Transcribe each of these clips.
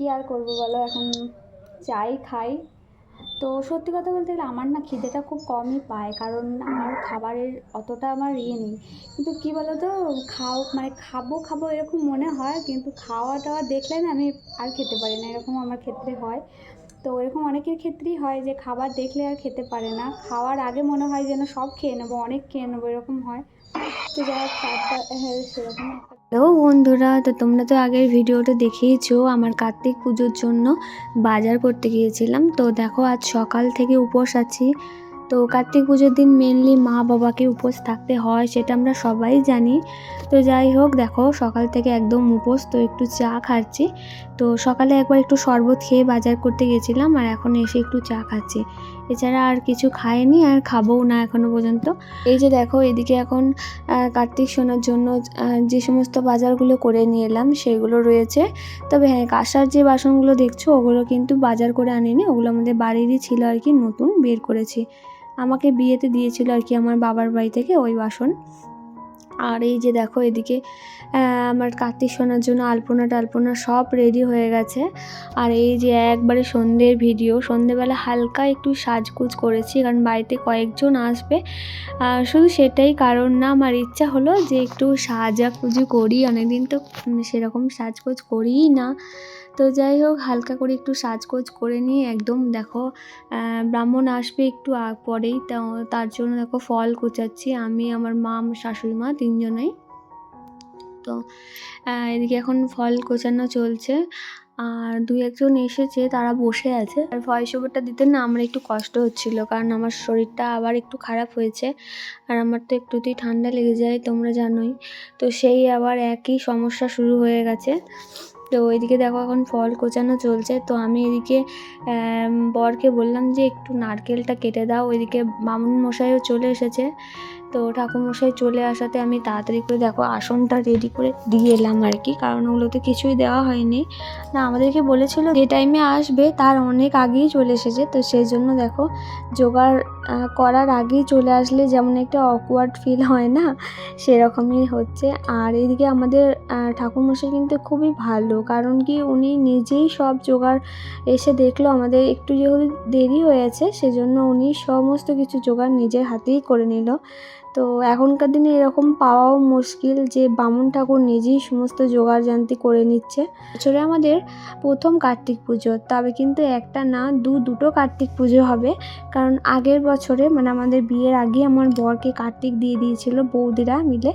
কী আর করব বলো? এখন চাই, খাই। তো সত্যি কথা বলতে গেলে আমার না খিদেটা খুব কমই পায়, কারণ আমার খাবারের অতটা আমার ইয়ে নেই। কিন্তু কী বলো তো খাও মানে খাব খাব এরকম মনে হয়, কিন্তু খাওয়া টাওয়া দেখলে না আমি আর খেতে পারি না, এরকম আমার ক্ষেত্রে হয়। তো এরকম অনেকের ক্ষেত্রেই হয় যে খাবার দেখলে আর খেতে পারে না। খাওয়ার আগে মনে হয় যেন সব খেয়ে নেব, অনেক খেয়ে নেব, এরকম হয়। হ্যাঁ হ্যালো বন্ধুরা, তো তোমরা তো আগের ভিডিওটা দেখিয়েছো আমার কার্তিক পুজোর জন্য বাজার করতে গিয়েছিলাম। তো দেখো, আজ সকাল থেকে উপোস আছি। তো কার্তিক পুজোর দিন মেনলি মা বাবাকে উপোস থাকতে হয়, সেটা আমরা সবাই জানি। তো যাই হোক, দেখো, সকাল থেকে একদম উপোস, তো একটু চা খাচ্ছি। তো সকালে একবার একটু শরবত খেয়ে বাজার করতে গেছিলাম আর এখন এসে একটু চা খাচ্ছি। এছাড়া আর কিছু খায়নি আর খাবোও না এখনও পর্যন্ত। এই যে দেখো, এদিকে এখন কার্তিক সোনার জন্য যে সমস্ত বাজারগুলো করে নিয়ে এলাম সেগুলো রয়েছে। তবে হ্যাঁ কাঁসার যে বাসনগুলো দেখছ, ওগুলো কিন্তু বাজার করে আনিনি। ওগুলো আমাদের বাড়িরই ছিল আর কি, নতুন বের করেছি। আমাকে বিয়েতে দিয়েছিল আর কি আমার বাবার বাড়ি থেকে ওই বাসন। আর এই যে দেখো এদিকে আমার কার্তিক সোনার জন্য আলপনা টালপনা সব রেডি হয়ে গেছে। আর এই যে একবারে সন্ধ্যের ভিডিও সন্ধেবেলা হালকা একটু সাজগোজ করেছি, কারণ বাড়িতে কয়েকজন আসবে। শুধু সেটাই কারণ না, আমার ইচ্ছা হলো যে একটু সাজাগুজু করি, অনেকদিন তো সেরকম সাজগোজ করিই না। তো যাই হোক, হালকা করে একটু সাজগোজ করে নিয়ে একদম দেখো ব্রাহ্মণ আসবে একটু পরেই। তার জন্য দেখো ফল কুচাচ্ছি আমি, আমার মা, আমার শাশুড়ি মা তিনজনেই। তো এদিকে এখন ফল কোচানো চলছে। আর দুই একজন এসেছে, তারা বসে আছে। আর ভয়েস ওভারটা দিতে না আমার একটু কষ্ট হচ্ছিল, কারণ আমার শরীরটা আবার একটু খারাপ হয়েছে। আর আমার তো একটুতেই ঠান্ডা লেগে যায়, তোমরা জানোই। তো সেই আবার একই সমস্যা শুরু হয়ে গেছে। তো ওইদিকে দেখো এখন ফল কোচানো চলছে। তো আমি এদিকে বরকে বললাম যে একটু নারকেলটা কেটে দাও। ওইদিকে মামুন মশাইও চলে এসেছে। তো ঠাকুরমশাই চলে আসাতে আমি তাড়াতাড়ি করে দেখো আসনটা রেডি করে দিয়ে এলাম আর কি, কারণ ওগুলোতে কিছুই দেওয়া হয়নি। না, আমাদেরকে বলেছিল যে টাইমে আসবে, তার অনেক আগেই চলে এসেছে, তো সেই জন্য দেখো জোগাড় করার আগেই চলে আসলে যেমন একটা অকওয়ার্ড ফিল হয় না, সেরকমই হচ্ছে। আর এইদিকে আমাদের ঠাকুরমশাই কিন্তু খুবই ভালো, কারণ কি উনি নিজেই সব জোগাড় এসে দেখল আমাদের একটু যেহেতু দেরি হয়েছে সেজন্য উনি সমস্ত কিছু জোগাড় নিজের হাতেই করে নিল। তো এখনকার দিনে এরকম পাওয়াও মুশকিল যে বামুন ঠাকুর নিজেই সমস্ত জোগাড় জানতি করে নিচ্ছে। বছরে আমাদের প্রথম কার্তিক পুজো, তবে কিন্তু একটা না, দু দুটো কার্তিক পুজো হবে। কারণ আগের বছরে মানে আমাদের বিয়ের আগে আমার বরকে কার্তিক দিয়ে দিয়েছিল বৌদিরা মিলে।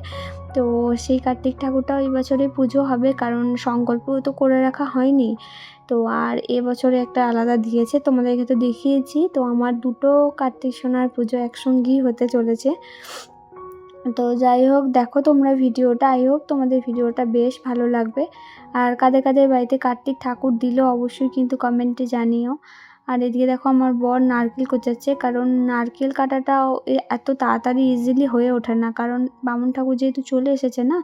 তো সেই কার্তিক ঠাকুরটা ওই বছরে পুজো হবে, কারণ সংকল্পও তো করে রাখা হয়নি। তো আর এবছরে একটা আলাদা দিয়েছে, তোমাদেরকে তো দেখিয়েছি। তো আমার দুটো কার্তিক সোনার পুজো একসঙ্গেই হতে চলেছে। তো যাই হোক, দেখো তোমরা ভিডিওটা, আই হোপ তোমাদের ভিডিওটা বেশ ভালো লাগবে। আর কাদের কাদের বাড়িতে কার্তিক ঠাকুর দিল অবশ্যই কিন্তু কমেন্টে জানিও। আর এদিকে দেখো আমার বর নারকেল কোচাচ্ছে, কারণ নারকেল কাটাটা এত তাড়াতাড়ি ইজিলি হয়ে ওঠে না। কারণ বামুন ঠাকুর যেহেতু চলে এসেছে না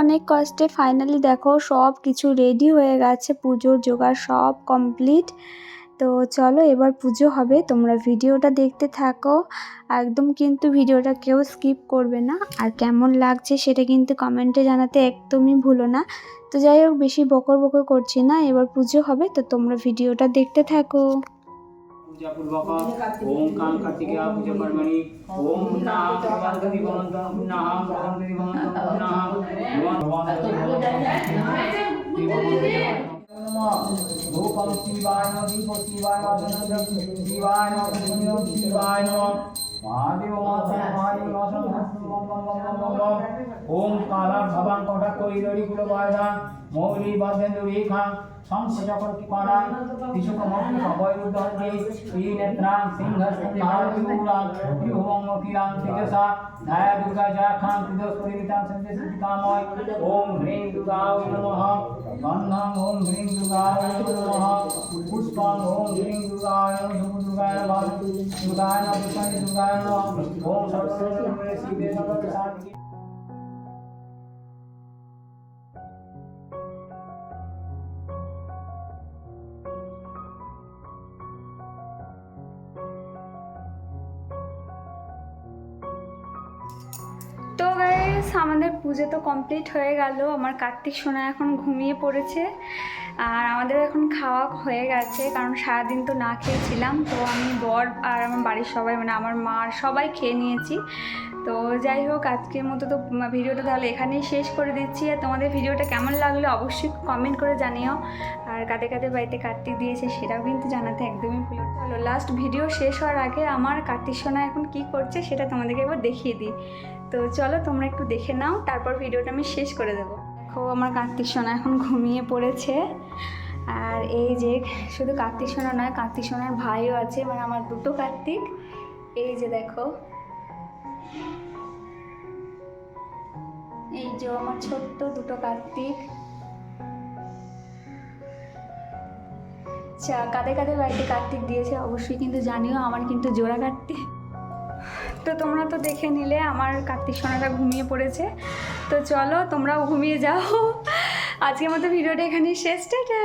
অনেক কষ্টে ফাইনালি দেখো সব কিছু রেডি হয়ে গেছে, পুজোর জোগাড় সব কমপ্লিট তো চলো এবার পুজো হবে, তোমরা ভিডিওটা দেখতে থাকো। একদম কিন্তু ভিডিওটা কেউ স্কিপ করবে না। আর কেমন লাগছে সেটা কিন্তু কমেন্টে জানাতে একদমই ভুলো না। তো যাই হোক, বেশি বকর বকর করছি না, এবার পুজো হবে, তো তোমরা ভিডিওটা দেখতে থাকো। पूजा पूर्वक ओम काल कार्तिकेय पूजा कर्मणि ओम पुन्नाह भगवन्ति भवन्तं पुन्नाह भगवन्ति भवन्तं पुन्नाह भगवन्ति रूपं शिवाय नमः दीपो शिवाय नमः शिवाय नमः शिवाय नमः महादेव महादेव ओम काला भवान कोटा कोई लड़ी गुलो बायदा मौली बादेंद्र रेखा শংস চক্র কিপারা তিশুক মন্ত্রী অভয় রুদ্রজি এই নেত্রাং সিংহ মহাবিহুরাং বিহুমং মকিরাং তেজসা ধায়া দুর্গা জাখাং তিদস পরিমিতাং সঞ্জে সিদ্ধিকাময় ওম হ্রিং দুর্গায় নমঃ গন্ধং ওম হ্রিং দুর্গায় নমঃ পুষ্পং ওম হ্রিং দুর্গায় নমঃ দুর্গায় নমঃ দুর্গায় নমঃ পুষ্পাঞ্জলি দুর্গায় নমঃ ওম সর্বসর্বে শিবে সর্বতে শান্তি তো গাইস আমাদের পুজো তো কমপ্লিট হয়ে গেল। আমার কার্তিক সোনা এখন ঘুমিয়ে পড়েছে। আর আমাদের এখন খাওয়া হয়ে গেছে, কারণ সারাদিন তো না খেয়েছিলাম। তো আমি বর আর আমার বাড়ির সবাই মানে আমার মার সবাই খেয়ে নিয়েছি। তো যাই হোক, আজকের মতো তো ভিডিওটা তাহলে এখানেই শেষ করে দিচ্ছি। আর তোমাদের ভিডিওটা কেমন লাগল অবশ্যই কমেন্ট করে জানিও। আর কাদের কাদের বাড়িতে কার্তিক দিয়েছে সেটাও কিন্তু জানাতে একদমই ভুলো চলো লাস্ট ভিডিও শেষ হওয়ার আগে আমার কার্তিক সোনা এখন কি করছে সেটা তোমাদেরকে একবার দেখিয়ে দিই। তো চলো, তোমরা একটু দেখে নাও, তারপর ভিডিওটা আমি শেষ করে দেবো। দেখো, আমার কার্তিক সোনা এখন ঘুমিয়ে পড়েছে। আর এই যে, শুধু কার্তিক সোনা নয়, কার্তিক সোনার ভাইও আছে মানে আমার দুটো কার্তিক। এই যে দেখো এই যে আমার ছোট্ট দুটো কার্তিক। আচ্ছা কাদের কাদের বাড়িতে কার্তিক দিয়েছে অবশ্যই কিন্তু জানিও, আমার কিন্তু জোড়া কার্তিক। তো তোমরা তো দেখে নিলে, আমার কার্তিক সোনাটা ঘুমিয়ে পড়েছে। তো চলো, তোমরাও ঘুমিয়ে যাও। আজকের মতো ভিডিওটা এখানেই শেষ, টাটা।